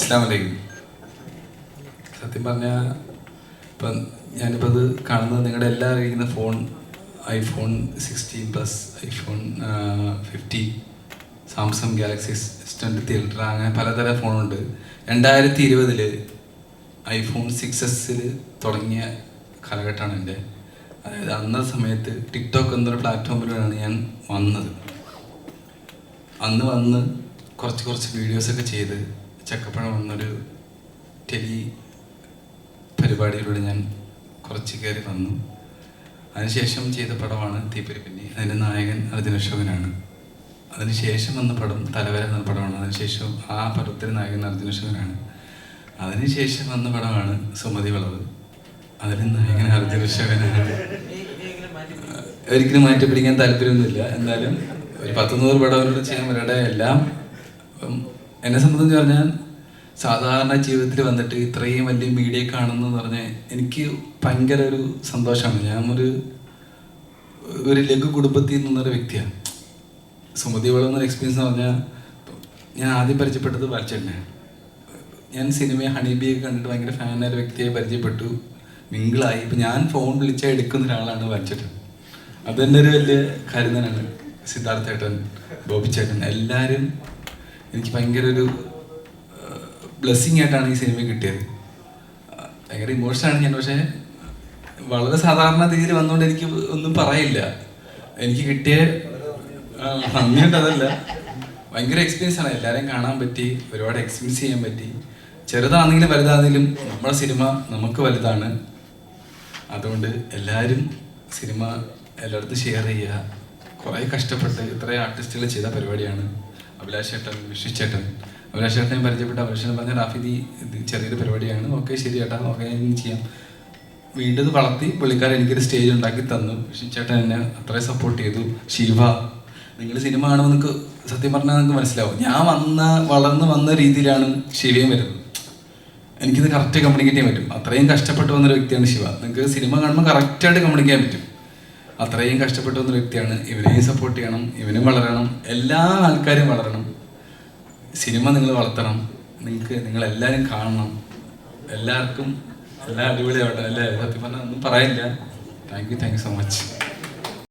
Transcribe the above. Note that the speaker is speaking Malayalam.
അസ്സാം വലൈക്കും സത്യം പറഞ്ഞാൽ ഇപ്പം ഞാനിപ്പോൾ അത് കാണുന്നത് നിങ്ങളുടെ എല്ലാം അറിയിക്കുന്ന phone iPhone sixteen plus iPhone fifty Samsung Galaxy S twenty ultra അങ്ങനെ പലതരം ഫോണുണ്ട്. രണ്ടായിരത്തി ഇരുപതിൽ ഐഫോൺ സിക്സ് എസിൽ തുടങ്ങിയ കാലഘട്ടമാണ് എന്റെ. അതായത് അന്ന സമയത്ത് ടിക്ടോക്ക് എന്നൊരു പ്ലാറ്റ്ഫോമിലാണ് ഞാൻ വന്നത്. അന്ന് വന്ന് കുറച്ച് കുറച്ച് വീഡിയോസൊക്കെ ചെയ്ത് ചക്കപ്പഴം എന്നൊരു ടെലി പരിപാടിയിലൂടെ ഞാൻ കുറച്ച് കയറി വന്നു. അതിനുശേഷം ചെയ്ത പടമാണ് തീപ്പൊരി പിന്നി അതിന്റെ നായകൻ അർജുന അശോകനാണ് അതിനുശേഷം വന്ന പടം തലവര എന്ന പടമാണ്. അതിനുശേഷം ആ പടത്തിന്റെ നായകൻ അർജുന അശോകനാണ് അതിനുശേഷം വന്ന പടമാണ് സുമതി വളവ്. അതിന് നായകൻ അർജുന അശോകനാണ് ഒരിക്കലും മാറ്റി പിടിക്കാൻ താല്പര്യമൊന്നുമില്ല. എന്നാലും ഒരു പത്തുനൂറ് പടം അവരോട് ചെയ്യാൻ വരട്ടെ. എല്ലാം എന്നെ സംബന്ധിച്ച് പറഞ്ഞാൽ സാധാരണ ജീവിതത്തിൽ വന്നിട്ട് ഇത്രയും വലിയ മീഡിയ കാണുന്നു പറഞ്ഞാൽ എനിക്ക് ഭയങ്കര ഒരു സന്തോഷമാണ്. ഞാൻ ഒരു ഒരു ലഘു കുടുംബത്തിൽ നിന്നൊരു വ്യക്തിയാണ്. സുമതി വളർന്ന എക്സ്പീരിയൻസ് എന്ന് പറഞ്ഞാൽ ഞാൻ ആദ്യം പരിചയപ്പെട്ടത് വാൽച്ചേട്ടനെ ഞാൻ സിനിമയെ ഹണിബിയൊക്കെ കണ്ടിട്ട് ഭയങ്കര ഫാനായ വ്യക്തിയെ പരിചയപ്പെട്ടു. മിങ്കിളായി. ഇപ്പം ഞാൻ ഫോൺ വിളിച്ചാൽ എടുക്കുന്ന ഒരാളാണ് വാൽച്ചേട്ടൻ അത് തന്നെ ഒരു വലിയ കാര്യം തന്നെയാണ് സിദ്ധാർത്ഥ ബോബിച്ചേട്ടൻ ബോബി ചേട്ടൻ എല്ലാവരും എനിക്ക് ഭയങ്കര ഒരു ബ്ലെസ്സിങ് ആയിട്ടാണ് ഈ സിനിമ കിട്ടിയത്. ഭയങ്കര ഇമോഷനാണ് ഞാൻ പക്ഷേ വളരെ സാധാരണ രീതിയിൽ വന്നുകൊണ്ട് എനിക്ക് ഒന്നും പറയില്ല. എനിക്ക് കിട്ടിയ അതല്ല. ഭയങ്കര എക്സ്പീരിയൻസ് ആണ്. എല്ലാവരെയും കാണാൻ പറ്റി ഒരുപാട് എക്സ്പീരിയൻസ് ചെയ്യാൻ പറ്റി. ചെറുതാണെങ്കിലും വലുതാണെങ്കിലും നമ്മുടെ സിനിമ നമുക്ക് വലുതാണ്. അതുകൊണ്ട് എല്ലാവരും സിനിമ എല്ലായിടത്തും ഷെയർ ചെയ്യുക. കുറേ കഷ്ടപ്പെട്ട് ഇത്രയും ആർട്ടിസ്റ്റുകൾ ചെയ്ത പരിപാടിയാണ്. അഭിലാഷ് ചേട്ടൻ വിഷു ചേട്ടൻ അഭിലാഷ് ചേട്ടനെ പരിചയപ്പെട്ട അഭിലാഷ് പറഞ്ഞ റാഫിദി ഇത് ചെറിയൊരു പരിപാടിയാണ്. ഓക്കെ ശരി ചേട്ടാ. ഓക്കെ ചെയ്യാം. വീണ്ടും വളർത്തി പുള്ളിക്കാരൻ എനിക്കൊരു സ്റ്റേജ് ഉണ്ടാക്കി തന്നു. ചേട്ടൻ എന്നെ അത്രയും സപ്പോർട്ട് ചെയ്തു. ശിവ നിങ്ങൾ സിനിമ കാണുമ്പോൾ നിങ്ങൾക്ക് സത്യം പറഞ്ഞാൽ നിങ്ങൾക്ക് മനസ്സിലാവും. ഞാൻ വന്ന വളർന്ന് വന്ന രീതിയിലാണ് ശിവയും വരുന്നത്. എനിക്കിത് കറക്റ്റ് കമ്മ്യൂണിക്കേറ്റ് ചെയ്യാൻ പറ്റും. അത്രയും കഷ്ടപ്പെട്ട് വന്നൊരു വ്യക്തിയാണ് ശിവ. നിങ്ങൾക്ക് സിനിമ കാണുമ്പോൾ കറക്റ്റായിട്ട് കമ്മ്യൂണിക്കേറ്റ് ചെയ്യാൻ പറ്റും. അത്രയും കഷ്ടപ്പെട്ടു വന്ന വ്യക്തിയാണ്. ഇവരെയും സപ്പോർട്ട് ചെയ്യണം ഇവനും വളരണം എല്ലാ ആൾക്കാരും വളരണം. സിനിമ നിങ്ങൾ വളർത്തണം നിങ്ങൾക്ക് നിങ്ങളെല്ലാവരും കാണണം. എല്ലാവർക്കും എല്ലാം അടിപൊളിയാവട്ടെ അല്ലേ? സത്യം പറഞ്ഞാൽ ഒന്നും പറയില്ല. Thank you thank you so much